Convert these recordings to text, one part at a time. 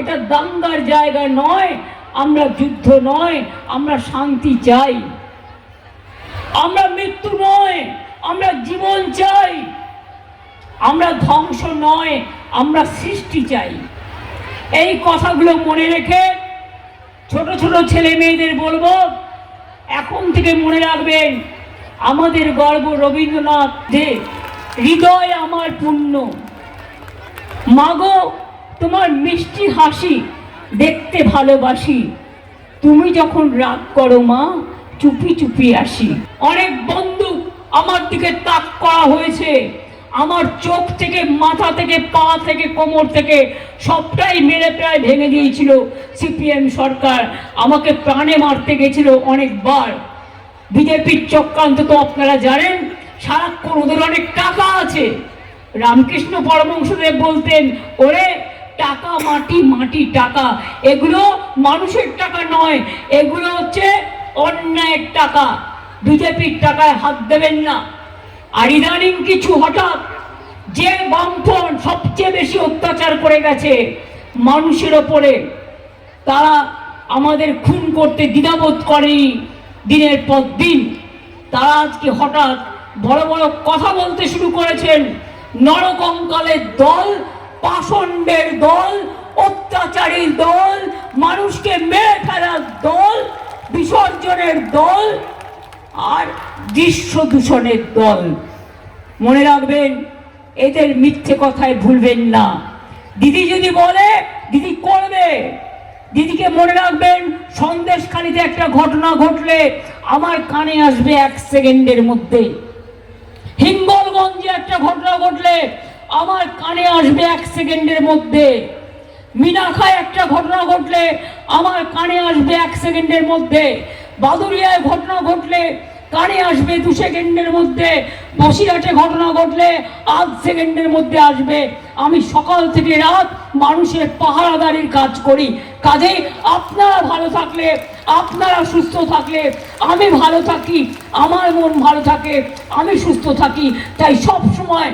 এটা দাঙ্গার জায়গা নয়, আমরা যুদ্ধ নয়, আমরা শান্তি চাই। আমরা মৃত্যু নয়, আমরা জীবন চাই। আমরা ধ্বংস নয়, আমরা সৃষ্টি চাই। এই কথাগুলো মনে রেখে ছোট ছোট ছেলে মেয়েদের বলব, এখন থেকে মনে রাখবেন, আমাদের গর্ব রবীন্দ্রনাথ যে হৃদয় আমার পূর্ণ। মাগো তোমার মিষ্টি হাসি দেখতে ভালোবাসি। তুমি যখন রাগ করো মা, চুপি চুপি আসি। অনেক বন্দুক আমার দিকে তাক করা হয়েছে। আমার চোখ থেকে, মাথা থেকে, পা থেকে, কোমর থেকে সবটাই মেরে প্রায় ভেঙে দিয়েছিল সিপিএম সরকার। আমাকে প্রাণে মারতে গেছিল অনেকবার। বিজেপির চক্রান্ত তো আপনারা জানেন, সারাক্ষণ ওদের অনেক টাকা আছে। রামকৃষ্ণ পরমংশদেব বলতেন, ওরে টাকা, মাটি মাটি টাকা। এগুলো মানুষের টাকা নয়, এগুলো হচ্ছে অন্যায়ের টাকা। বিজেপির টাকায় হাত দেবেন না। আর ইদানিং কিছু হঠাৎ যে বামফ্রন্ট সবচেয়ে বেশি অত্যাচার করে গেছে মানুষের ওপরে, তারা আমাদের খুন করতে দ্বিধাবোধ করেনি দিনের পর দিন। তারা আজকে হঠাৎ বড় বড় কথা বলতে শুরু করেছেন। নরকঙ্কালের দল পাষণ্ডের দল, অত্যাচারীর দল, মানুষকে মেরে ফেলার দল, বিসর্জনের দল আর দৃশ্য দূষণের দল। মনে রাখবেন, এদের মিথ্যে কথায় ভুলবেন না। দিদি যদি বলে, দিদি করবে। দিদিকে মনে রাখবেন, সন্দেশখালিতে একটা ঘটনা ঘটলে আমার কানে আসবে এক সেকেন্ডের মধ্যে। হিঙ্গলগঞ্জে একটা ঘটনা ঘটলে আমার কানে আসবে এক সেকেন্ডের মধ্যে। মিনাখায় একটা ঘটনা ঘটলে, আমার কানে আসবে এক সেকেন্ডের মধ্যে। বাদুরিয়ায় ঘটনা ঘটলে, কানে আসবে দু সেকেন্ডের মধ্যে। বসিরহাটে ঘটনা ঘটলে, আধ সেকেন্ডের মধ্যে আসবে। আমি সকাল থেকে রাত মানুষের পাহারাদারির কাজ করি। কাজে আপনারা ভালো থাকলে, আপনারা সুস্থ থাকলে, আমি ভালো থাকি, আমার মন ভালো থাকে, আমি সুস্থ থাকি। তাই সব সময়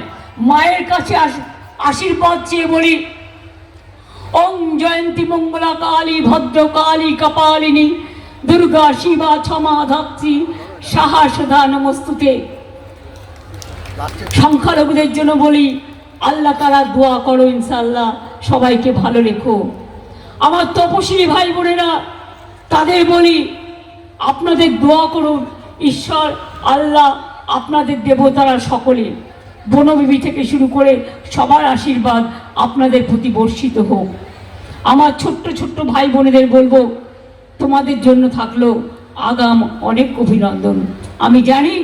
মায়ের কাছে আশীর্বাদ চেয়ে বলি, ওং জয়ন্তী মঙ্গলা কালী ভদ্র কালী কপালিনী, দুর্গা শিবা ক্ষমা ধাত্রী সাহা সুধা নমস্তুতে। সংখ্যালঘুদের জন্য বলি, আল্লাহ তারা দোয়া করো ইনশাল্লাহ সবাইকে ভালো রেখো। আমার তপশিলি ভাই বোনেরা, তাদের বলি, আপনাদের দোয়া করুন, ঈশ্বর, আল্লাহ আপনাদের দেবতারা সকলে। বনবিবি থেকে শুরু করে সবার আশীর্বাদ আপনাদের প্রতি বর্ষিত হোক। আমার ছোট্ট ছোট্ট ভাই বোনেদের বলব, তোমাদের জন্য থাকল আগাম অনেক অভিনন্দন। আমি জানি